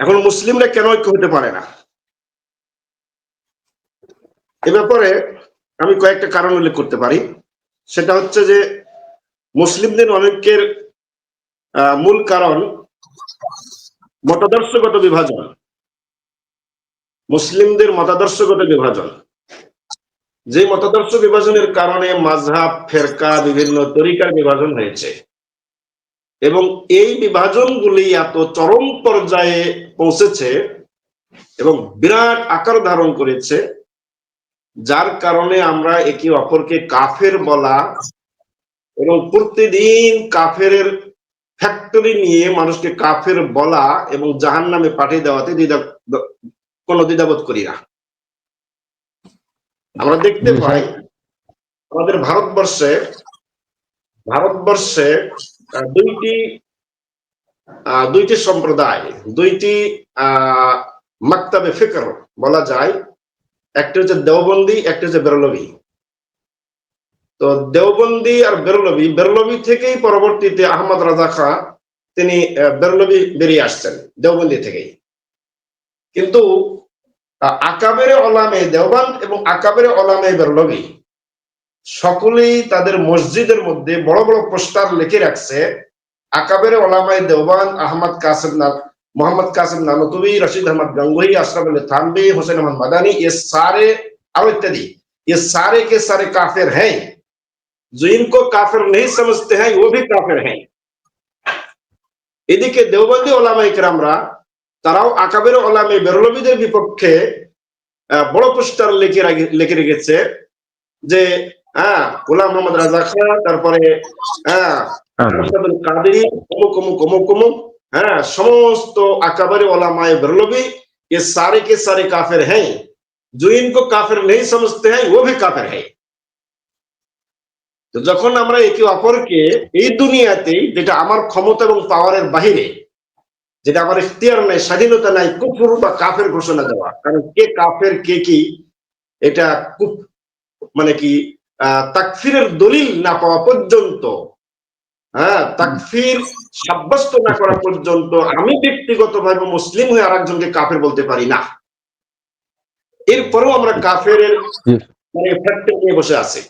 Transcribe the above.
এখন মুসলিমরা কেন ঐক্য হতে পারে না? এ ব্যাপারে আমি কয়েকটা কারণ উল্লেখ করতে পারি। সেটা হচ্ছে যে মুসলিমদের অনেকের মূল কারণ মতাদর্শগত বিভাজন। মুসলিমদের মতাদর্শগত বিভাজন। যে মতাদর্শ বিভাজনের কারণে মাঝহাব ফেরকা বিভিন্ন তরিকার বিভাজন হয়েছে। এবং এই বিভাজনগুলি এত চরম পর্যায়ে পৌঁছেছে এবং বিরাট আকার ধারণ করেছে, যার কারণে আমরা একে অপরকে কাফের বলা এবং প্রতিদিন কাফের ফ্যাক্টরি নিয়ে মানুষকে কাফের বলা এবং জাহান নামে পাঠিয়ে দেওয়াতে দ্বিধা, কোনো দ্বিধাবোধ করি না। আমরা দেখতে পাই, আমাদের ভারতবর্ষে ভারতবর্ষে দুইটি দুইটি সম্প্রদায় দুইটি আহ মাক্তাবে ফিকর বলা যায়। একটা হচ্ছে দেওবন্দি একটা হচ্ছে বেরলভি। তো দেওবন্দি আর বেরলভি বেরলভি থেকেই পরবর্তীতে আহমদ রাজা খাঁ তিনি আহ, বেরলভি বেরিয়ে আসছেন দেওবন্দি থেকেই। কিন্তু আকাবেরে অলামে দেওবান এবং আকাবেরে অলামে বেরলভি সকলেই তাদের মসজিদের মধ্যে বড় বড় পোস্টার লিখে রাখছে আকাবের ওলামায় দেওবান আহমদ কাসিম না मोहम्मद कासिम नानतवी रशीद अहमद गंगोई अशरफ अली थानवी हुसैन अहमद मदानी ये सारे और इत्यादि ये सारे के सारे काफिर हैं जो इनको काफिर नहीं समझते हैं वो भी काफिर हैं এদিকে দেওবন্দি ওলামা ইকরামরা তারাও আকাবের ওলামে বেরলবিদের বিপক্ষে আহ, বড় পোস্টার লিখে রাখি- লিখে রেখেছে যে হ্যাঁ গোলাম মোহাম্মদ রাজা তারপরে হ্যাঁ আচ্ছা। কাদেরি অমুক অমুক অমুক অমুক হ্যাঁ সমস্ত আকাবারে ওলামায় বেরলবি ये सारे के তো যখন আমরা একে অপরকে এই দুনিয়াতে যেটা আমার ক্ষমতা এবং পাওয়ারের বাহিরে যেটা আমার ইফতিয়ার নাই স্বাধীনতা নাই কুপুর বা কাফের ঘোষণা দেওয়া কারণ কে কাফের কে কি এটা কুপ মানে কি তাকফিরের দলিল না পাওয়া পর্যন্ত হ্যাঁ তাকফির সাব্যস্ত না করা পর্যন্ত আমি ব্যক্তিগতভাবে মুসলিম হয়ে আর একজনকে কাফের বলতে পারি না। এরপরেও আমরা কাফের মানে ফ্যাক্টর নিয়ে বসে আছি।